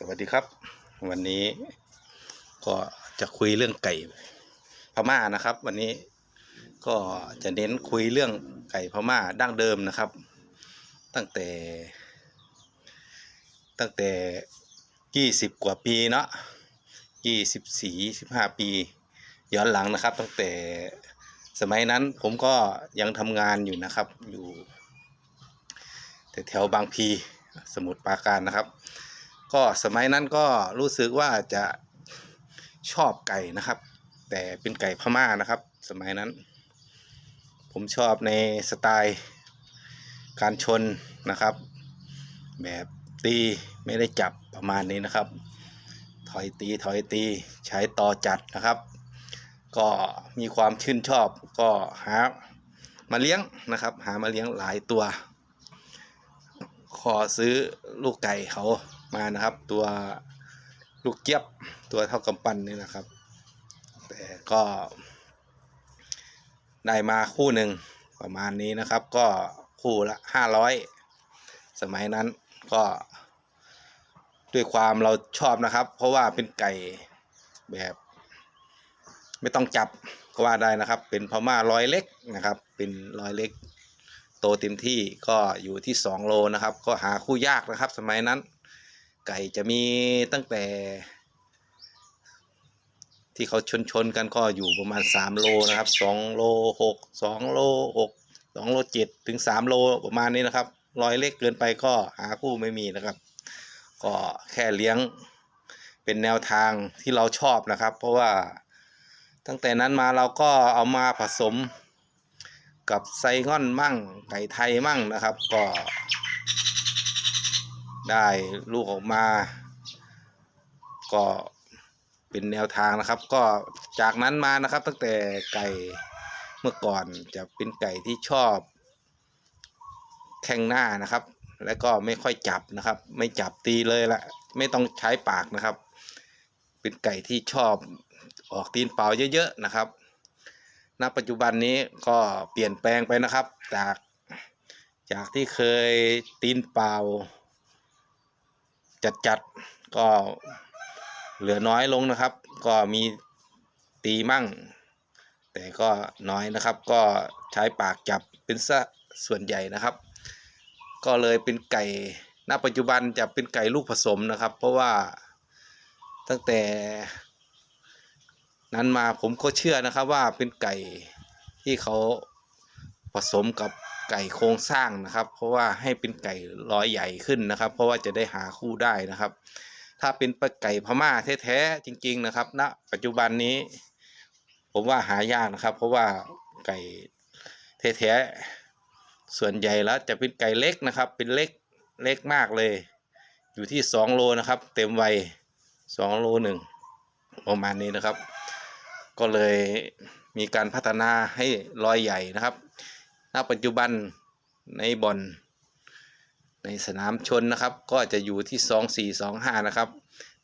สวัสดีครับ วันนี้ก็จะคุยเรื่องไก่พม่านะครับ วันนี้ก็จะเน้นคุยเรื่องไก่พม่าดั้งเดิมนะครับ ตั้งแต่ ตั้งแต่ยี่สิบกว่าปีเนาะยี่สิบสี่สิบห้าปี ย้อนหลังนะครับ ตั้งแต่สมัยนั้นผมก็ยังทำงานอยู่นะครับอยู่แถวบางพีสมุทรปราการนะครับ ก็สมัยนั้นก็รู้สึกว่าจะชอบไก่นะครับ แต่เป็นไก่พม่านะครับ สมัยนั้น ผมชอบในสไตล์การชนนะครับ แบบตีไม่ได้จับประมาณนี้นะครับ ถอยตีถอยตีใช้ต่อจัดนะครับ ก็มีความชื่นชอบก็หามาเลี้ยงนะครับ หามาเลี้ยงหลายตัว ขอซื้อลูกไก่เขามานะครับ ตัวลูกเจี๊ยบตัวเท่ากำปั้นนี่นะครับ แต่ก็ได้มาคู่หนึ่งประมาณนี้นะครับ ก็คู่ละห้าร้อยสมัยนั้นก็ด้วยความเราชอบนะครับ เพราะว่าเป็นไก่แบบ ไม่ต้องจับก็ว่าได้นะครับ เป็นพม่าร้อยเล็กนะครับ เป็นร้อยเล็ก โตเต็มที่ก็อยู่ที่ 2 โลนะครับ ก็หาคู่ยากนะครับ สมัยนั้น ไก่จะมีตั้งแต่ ที่เขาชนชนๆกันก็อยู่ประมาณ 3 โลนะครับ2โล6 2โล6 2โล7ถึง 3 โลประมาณนี้นะครับรอยเล็กเกินไปก็หาคู่ไม่มีนะครับ ก็แค่เลี้ยงเป็นแนวทางที่เราชอบนะครับ เพราะว่าตั้งแต่นั้นมาเราก็เอามาผสม กับไซง่อนมั่งไก่ไทยมั่งนะครับ ก็ได้ลูกออกมา ก็เป็นแนวทางนะครับ ก็จากนั้นมานะครับ ตั้งแต่ไก่เมื่อก่อนจะเป็นไก่ที่ชอบ แข้งหน้านะครับ แล้วก็ไม่ค่อยจับนะครับ ไม่จับตีเลยละไม่ต้องใช้ปากนะครับ เป็นไก่ที่ชอบออกตีนเปล่าเยอะๆนะครับ ณปัจจุบันนี้ก็เปลี่ยนแปลงไปนะครับ จากจากที่เคยตีนเปล่า จัดจัดๆก็เหลือน้อยลงนะครับ ก็มีตีมั่ง แต่ก็น้อยนะครับ ก็ใช้ปากจับเป็นซะส่วนใหญ่นะครับ ก็เลยเป็นไก่ณปัจจุบันจะเป็นไก่ลูกผสมนะครับ เพราะว่าตั้งแต่ นั้นมาผมก็เชื่อนะครับว่าเป็นไก่ที่เขาผสมกับไก่โครงสร้างนะครับ เพราะว่าให้เป็นไก่ร้อยใหญ่ขึ้นนะครับ เพราะว่าจะได้หาคู่ได้นะครับ ถ้าเป็นปไก่พม่าแท้ๆจริง ๆนะครับณปัจจุบันนี้ ผมว่าหายากนะครับ เพราะว่าไก่แท้ๆส่วนใหญ่แล้วจะเป็นไก่เล็กนะครับ เป็นเล็กเล็กมากเลย อยู่ที่สองโลนะครับ เต็มวัยสองโลหนึ่งประมาณนี้นะครับ ก็เลยมีการพัฒนาให้รอยใหญ่นะครับ ณ ปัจจุบันในบอนในสนามชนนะครับ ก็จะอยู่ที่สองสี่สองห้านะครับ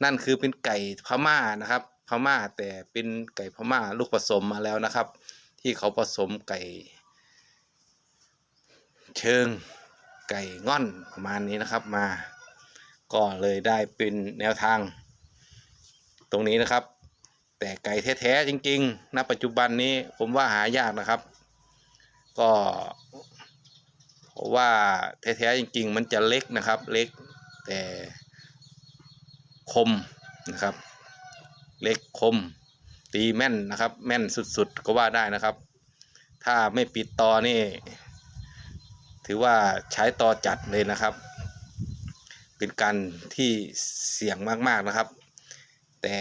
นั่นคือเป็นไก่พม่านะครับ พม่าแต่เป็นไก่พม่าลูกผสมมาแล้วนะครับ ที่เขาผสมไก่ เชิงไก่ง่อนประมาณนี้นะครับมา ก็เลยได้เป็นแนวทาง ตรงนี้นะครับ แต่ไก่แท้ๆจริงๆณปัจจุบันนี้ผมว่าหายากนะครับ ก็เพราะว่าแท้ๆจริง ๆ มันจะเล็กนะครับ เล็กแต่คมนะครับ เล็กคม ตีแม่นนะครับ แม่นสุดๆก็ว่าได้นะครับ ถ้าไม่ปิดตอนี่ ถือว่าใช้ตอจัดเลยนะครับ เป็นการที่เสี่ยงมากๆนะครับ แต่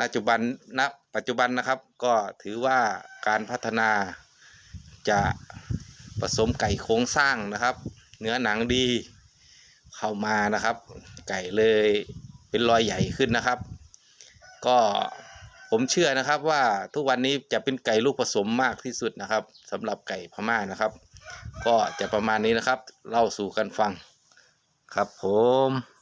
ปัจจุบันณปัจจุบันนะครับก็ถือว่าการพัฒนาจะผสมไก่โครงสร้างนะครับ เนื้อหนังดีเข้ามานะครับ ไก่เลยเป็นรอยใหญ่ขึ้นนะครับ ก็ผมเชื่อนะครับว่าทุกวันนี้จะเป็นไก่ลูกผสมมากที่สุดนะครับสำหรับไก่พม่านะครับ ก็จะประมาณนี้นะครับ เล่าสู่กันฟังครับผม